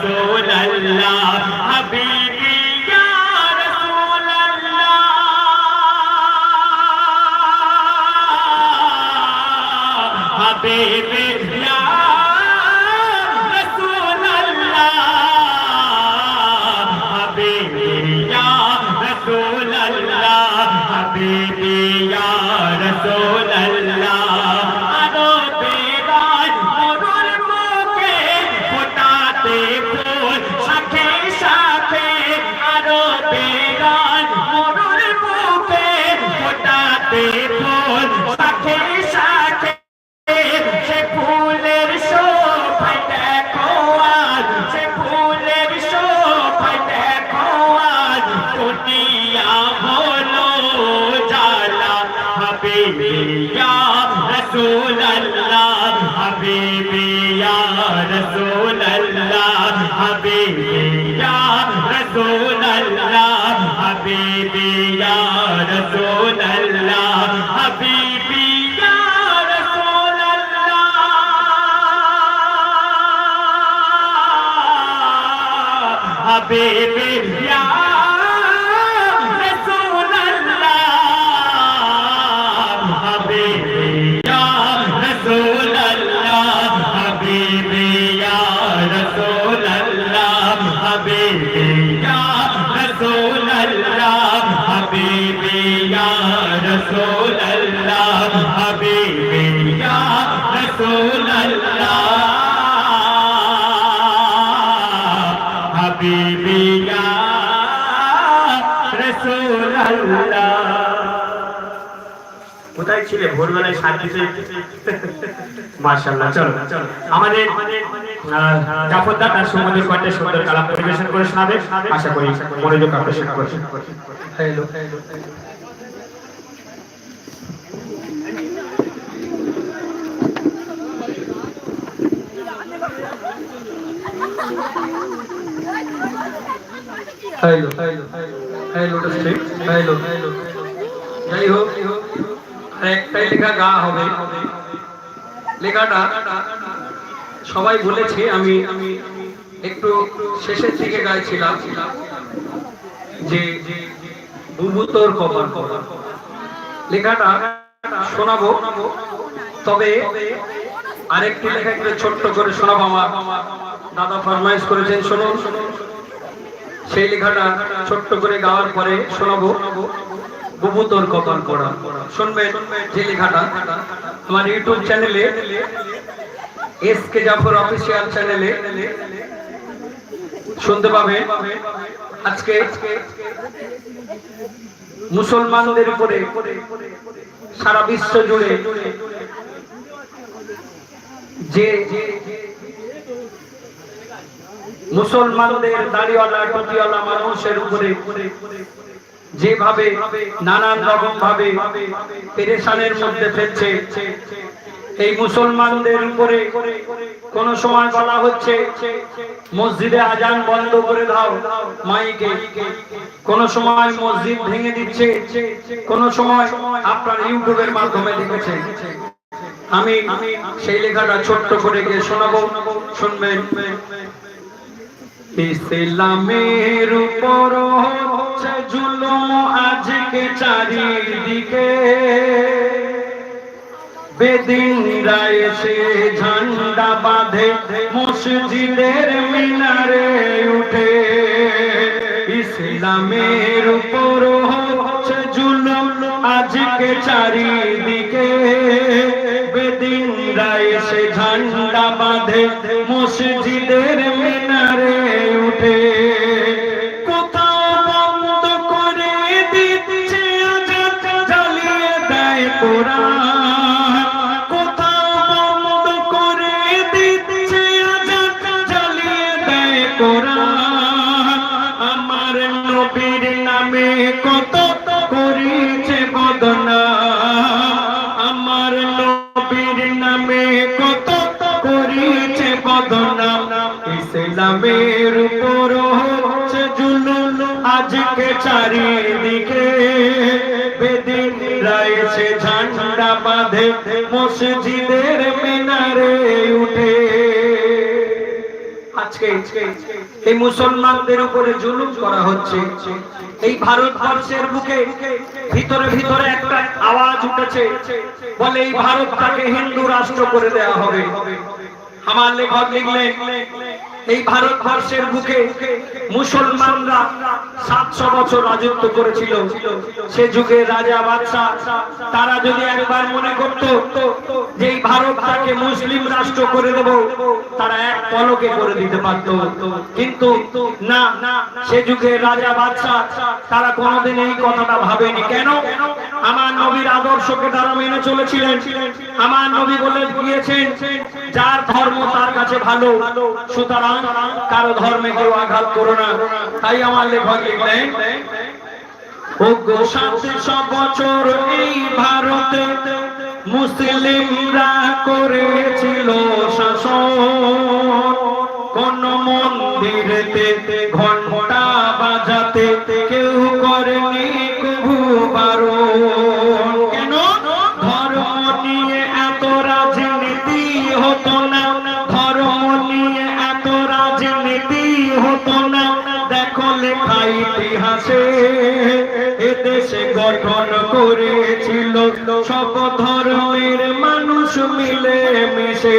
রসুল্লাহ বেবে কোথায় ছিলে? ভোরবেলায় সার্ভিসে মার্শাল্লাহ চলো চলো। আমাদের জাফরদা তার সম্বন্ধে কয়েকটা সুন্দর কালাম পরিবেশন করে শোনাবে। আশা করি মনোযোগ আকর্ষণ করবে। সবাই বলেছে আমি একটু শেষের দিকে গাইছিলাম যে বুবু তোর কবর কবর লেখাটা শোনাবো তবে আরেকটি লেখা একটু ছোট্ট করে শোনাবো আমার। দাদা ফরমাইশ করেছেন, শুনুন। সেই লেখাটা ছোট্ট করে গাওয়ার পরে শোনাবো। বুবু কপাল পড়া শুনবেন যে লেখাটা? আমার ইউটিউব চ্যানেলে এস কে জাফর অফিসিয়াল চ্যানেলে শুনতে পাবে। আজকে মুসলমানদের উপরে সারা বিশ্ব জুড়ে যে মুসলমানদের দাড়িওয়ালা, টুপিওয়ালা মানুষের উপরে যেভাবে নানান রকম ভাবে পেরেশানের মধ্যে ফেলছে, এই মুসলমানদের উপরে কোন সময় বলা হচ্ছে, মসজিদে আজান বন্ধ করে দাও, মাইকে। কোন সময় মসজিদ ভেঙে দিচ্ছে, কোন সময় আপনার ইউটিউবের মাধ্যমে দেখেছে আমি সেই লেখাটা ছোট্ট করে গিয়ে শোনাবো, শুনবেন। ইসলামের উপর হচ্ছে জুলুম আজকে চারিদিকে। বেদিনরা এসে ঝান্ডা বাঁধে, মসজিদের মিনারে উঠে। ইসলামের উপর হচ্ছে জুলুম আজকে চারিদিকে। বেদিনরা এসে ঝান্ডা বাঁধে, মসজিদের নামে কত করেছে বদনাম। ইসলামের উপর হচ্ছে জুলুম। আজকে চারিদিকে বেদিন রয়েছে, ঝান্ডা বাঁধে, মসজিদের মিনারে উঠে। আজকে। এই মুসলমানদের উপরে জুলুম করা হচ্ছে। এই ভারতবর্ষের বুকে ভিতরে ভিতরে একটা আওয়াজ উঠেছে, বলে এই ভারতটাকে হিন্দু রাষ্ট্র করে দেওয়া হবে। আমার লেখক লিখলেন এই ভারতবর্ষের বুকে মুসলমানরা সাতশো বছর রাজত্ব করেছিল। সে যুগে রাজা বাদশাহ, তারা যদি একবার মনে করত যে এই ভারতটাকে মুসলিম রাষ্ট্র করে দেব, তারা এক পলকে করে দিতে পারত। কিন্তু না, সে যুগে রাজা বাদশাহ, তারা কোনোদিন এই কথাটা ভাবেনি। কেন? আমার নবীর আদর্শকে তারা মেনে চলেছিলেন। আমার নবী বলে গিয়েছেন, যার ধর্ম তার কাছে ভালো, সুতরাং কারও ধর্মে কেউ আঘাত করো না। তাই আমার লেখক লিখলেন বছর এই মুসলিমরা করেছিল শাসন। কোন মন্দিরেতে ঘণ্টা বাজাতে সব ধর্মের মানুষ মিলে মিশে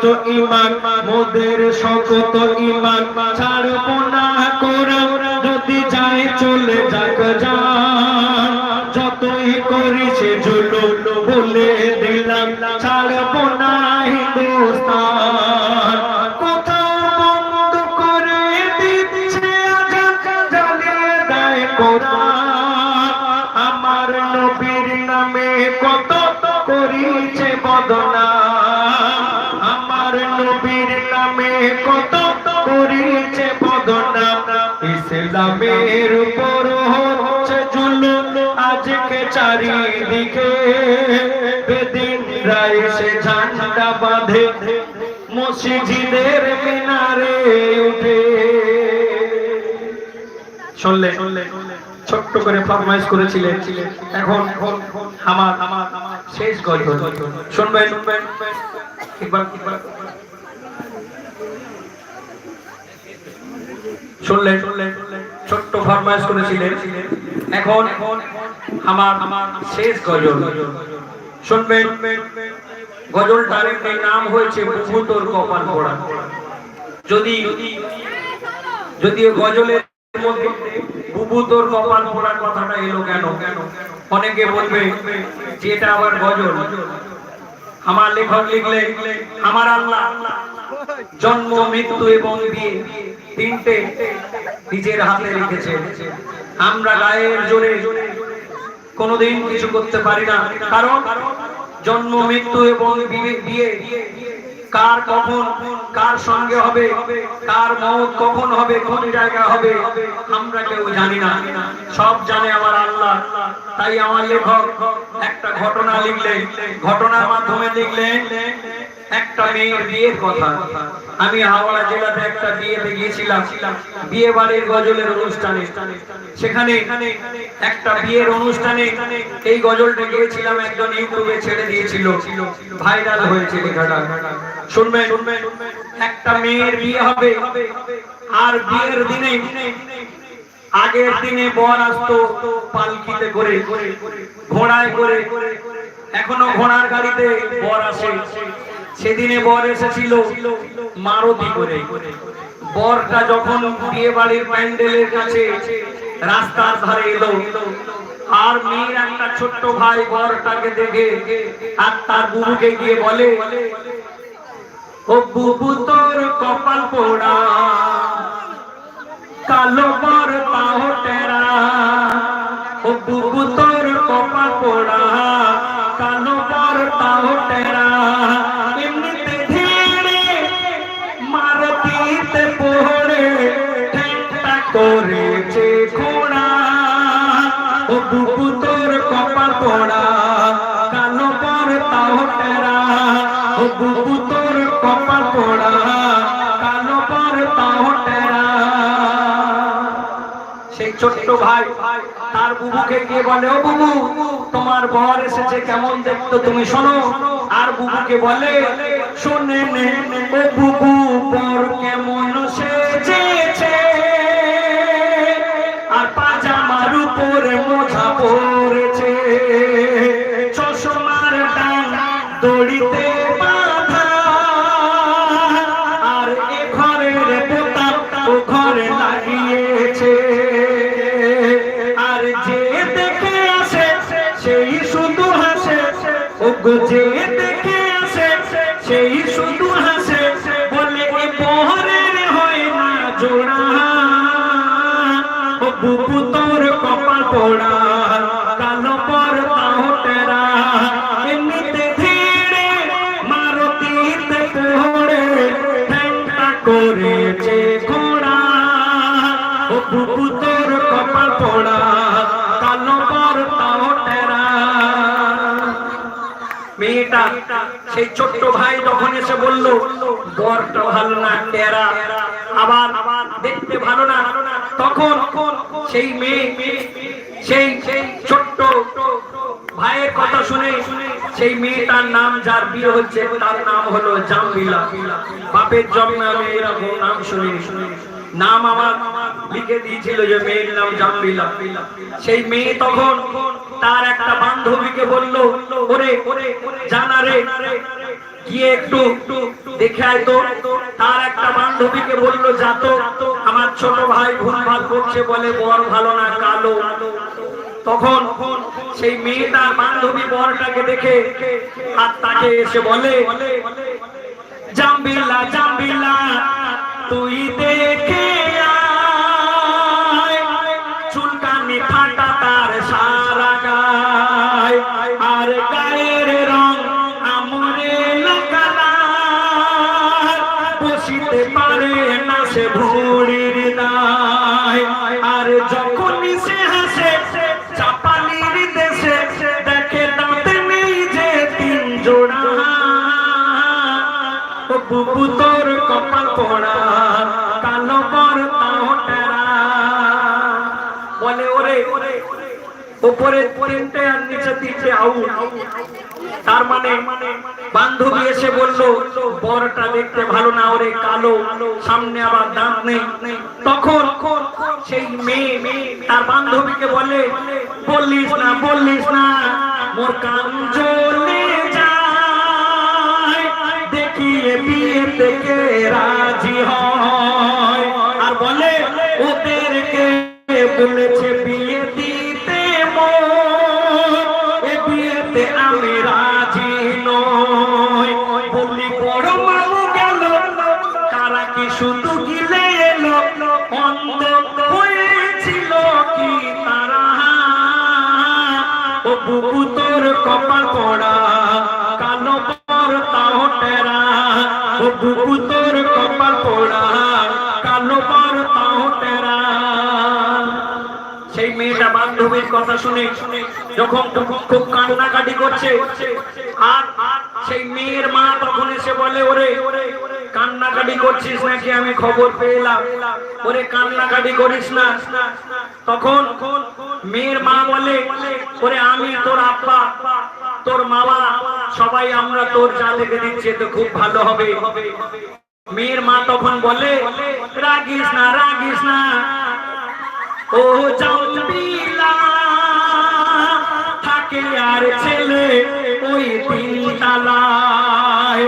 সত্য ইমান মোদের শকত ইমান ছাড়বো না কোরআন। চারিদিকে বেদিন রায় সে ঝান্ডা বাঁধে, মসজিদের মিনারে উঠে। শুনলে? ছোট্ট করে করেছিলেন। এখন আমার শেষ গল্প। শুনবেন? শুনলেন ছোট্ট করেছিলেন। এখন আমার শেষ গজল। শুনবেন? গজলটার একটি নাম হয়েছে বহুতর কপাল পড়া। যদি যদিও গজলের মধ্যে বুবু তোর কপাল পড়ার কথাটা এলো কেন? অনেকে বলবে যে এটা আবার গজল? আমার লেখক লিখলে আমার আল্লাহ জন্ম, মৃত্যু এবং বিয়ে তিনটে নিজের হাতে রেখেছে। আমরা গায়ের জোরে কোনোদিন কিছু করতে পারি না। কারণ জন্ম, মৃত্যু এবং বিয়ে- কার কখন, কার সঙ্গে হবে, কার মত কখন হবে, কোন জায়গা হবে, আমরা কেউ জানি না। সব জানে আমার আল্লাহ। তাই আমার লেখক একটা ঘটনা লিখলেন। ঘটনার মাধ্যমে লিখলেন একটা মেয়ের বিয়ের কথা। আমি হাওড়া জেলাতে একটা বিয়েতে গিয়েছিলাম। বিয়ে বাড়ির গজলের অনুষ্ঠানে। সেখানে একটা বিয়ের অনুষ্ঠানে এই গজলটা গিয়েছিলাম, একজন ইউটিউবে ছেড়ে দিয়েছিল। ভাইরাল হয়েছে লেখাটা। শুনবেন শুনবেন একটা মেয়ের বিয়ে হবে, আর বিয়ের দিনে আগের দিনে বর আসতো পালকিতে করে, ঘোড়ায় করে, এখনও ঘোড়ার গাড়িতে বর আসে। সেদিনে বর এসেছিল মারুতি করে। বরটা যখন বিয়ে বাড়ির প্যান্ডেলের কাছে রাস্তার ধারে এলো, আর মেয়ের একটা ছোট্ট ভাই বরটাকে দেখে আর তার বুবুকে গিয়ে বলে, ও বুবু তোর কপাল পোড়া, কালো বর তাও টেরা। ও বুবু তোর কপাল পোড়া। পোড়া কেমন দেখতো তুমি শোনো? আর বুবুকে বলে, শোনে নে, ও বুবু, বর কেমন সেজেছে। আর পাজামার উপরে মোছা পড়েছে গো যে দেখে আসে সেই শুধু হাসে, বলে এ বহরের হয় না জোড়া। ও বুবু তোর কপাল পোড়া। সেই ছোট্ট ভাই যখন এসে বলল বরটা ভালো না টেরা আবার দেখতে ভালো না, তখন সেই মেয়ে, সেই সেই ছোট্ট ভাইয়ের কথা শুনে সেই মেয়েটার নাম, যার বিয়ে হচ্ছে তার নাম হলো জামিলা। বাপের জন্মে আমি এরকম নাম শুনি নাম আমার লিখে দিয়েছিল যে মেয়ের নাম জামিলা সেই মেয়ে তখন তার একটা বান্ধবীকে বলল, ওরে জানা রে গিয়ে একটু দেখে তার একটা বান্ধবীকে বলল যাত আমার ছোট ভাই ভুলভাল করছে বলে বর ভালো না, কালো। তখন সেই বান্ধবী বরটাকে দেখে আর তাকে এসে বলে, জাম্বিলা জাম্বিলা, তুই দেখে বসিতে পারে না সে ভুড়ির দায়। আর যখনই সে হাসে চাপালির দেশে দেখে দাঁতে নেই যে তিন জোড়া। বুবু তোর কপাল পোড়া, কালো বলে, ওরে উপরে তিনটে আর নিচে তিনটে আউ তার মানে বান্ধবী এসে বলল, বরটা দেখতে ভালো না ওরে, কালো। সামনে আবার দাঁত নেই। তখন সেই মেয়ে তার বান্ধবীকে বলে বললিস না বললিস না, মোর কান জ্বলে যায়। দেখিয়ে বিয়ে থেকে রাজি হয়। আর বলে, ওদেরকে বলেছে বিয়ে কপাল পড়া, কালো পর তাও টেরা। ও তোর কপাল পড়া, কালো পর তাও টেরা। সেই মেয়েটা বান্ধবীর কথা শুনে যখন খুব কান্নাকাটি করছে, আর সেই মেয়ের মা তখন এসে বলে, ওরে, কান্নাকাটি করছিস নাকি? আমি খবর পেলাম। ওরে, কান্নাকাটি করিস না। তখন মেয়ের মা বলে, ওরে, আমি তোর আব্বা। তোর মামা, সবাই আমরা তোর যা লেগে দিচ্ছে তো খুব ভালো হবে। মেয়ের মা তখন বলে, রাগিস না রাগিস না। ও জাম্বিলা থাকে আর ছেলে ওই তিন তালায়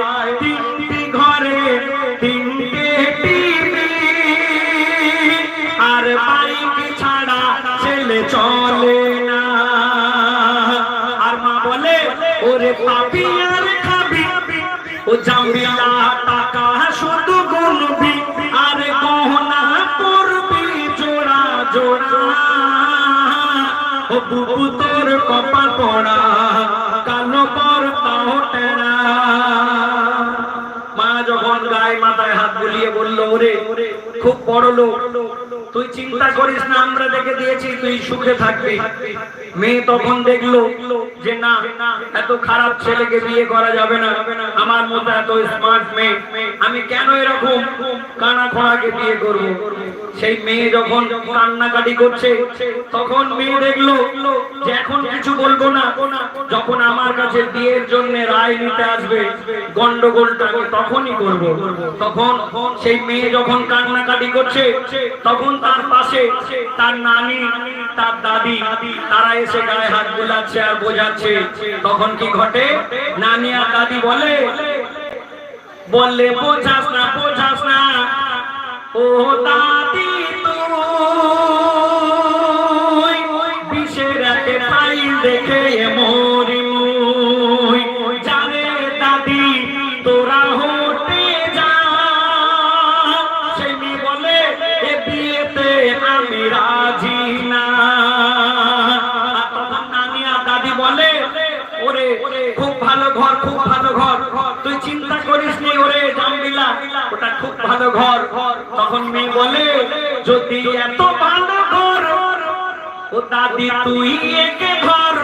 ও বুবু তোর কপাল পড়া, কালো পর তাও টেরা। মা যখন গায়ে মাথায় হাত বুলিয়ে বলল, ওরে, খুব বড় লোক তুই চিন্তা করিস না, আমরা দেখে দিয়েছি তুই সুখে থাকবি। মেয়ে তখন দেখল যে না, এত খারাপ ছেলেকে বিয়ে করা যাবে না। আমার মতো এত স্মার্ট মেয়ে। আমি কেন এরকম? কানা খোড়াকে বিয়ে করব। সেই মেয়ে যখন কান্নাকাটি করছে, তখন মেয়ে দেখল যে এখন কিছু বলব না। যখন আমার কাছে বিয়ের জন্য রায় নিতে আসবে, গন্ডগোলটা তখনই করব। তখন সেই মেয়ে যখন কান্নাকাটি করছে, তখন তার পাশে তার নানি, তার দাদি, তারা এসে গায়ে হাত বোলাচ্ছে আর বোঝাচ্ছে। তখন কি ঘটে? নানি আর দাদি বলে, বললে, বোঝাস না বোঝাস না। ও দাদি তুই করিস নি ওরে জামবিলা ওটা খুব ভালো ঘর। তখন মেয়ে বলে, যদি এত ভালো ঘর, ও দাদি তুই একে ঘর।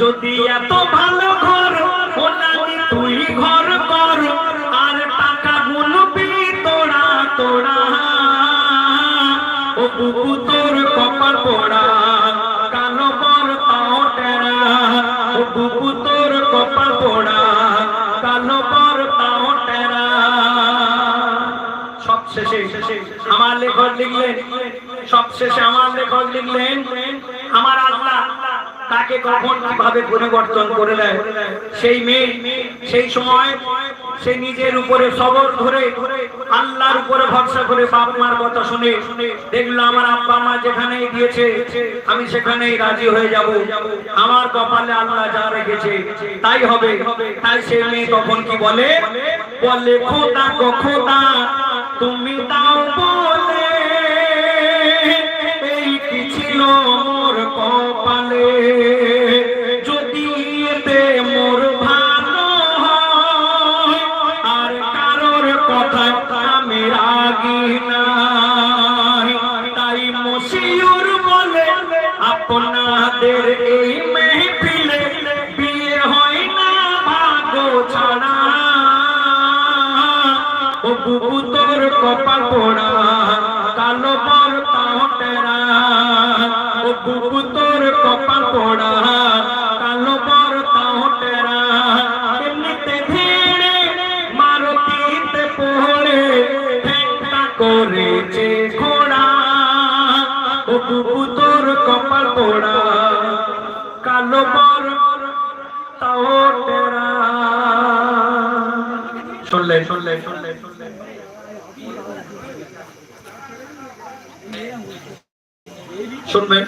যদি এত ভালো ঘর, ও দাদি তুই ঘর কর। আর টাকা গুনবি তোরা তোরা। ও বুবু তোর কপাল পোড়া। সব শেষে আমার লেখক লিখলেন, আমার আল্লাহ তাকে কখন কীভাবে পরিবর্তন করে দেয়? সেই মেয়ে সেই সময় সে নিজের উপরে সবর ধরে আল্লাহর উপরে ভরসা করে বাপ মার কথা শুনে দেখল, আমার আব্বা মা যেখানেই দিয়েছে আমি সেখানেই রাজি হয়ে যাব। আমার কপালে আল্লাহ যা রেখেছে, তাই হবে। তাই সে মেয়ে তখন কি বলে বলে, খোদা খোদা, তুমি কপাল পোড়া কালো বর তাও টেরা ও বুবু তোর কপাল পোড়া। শুনবেন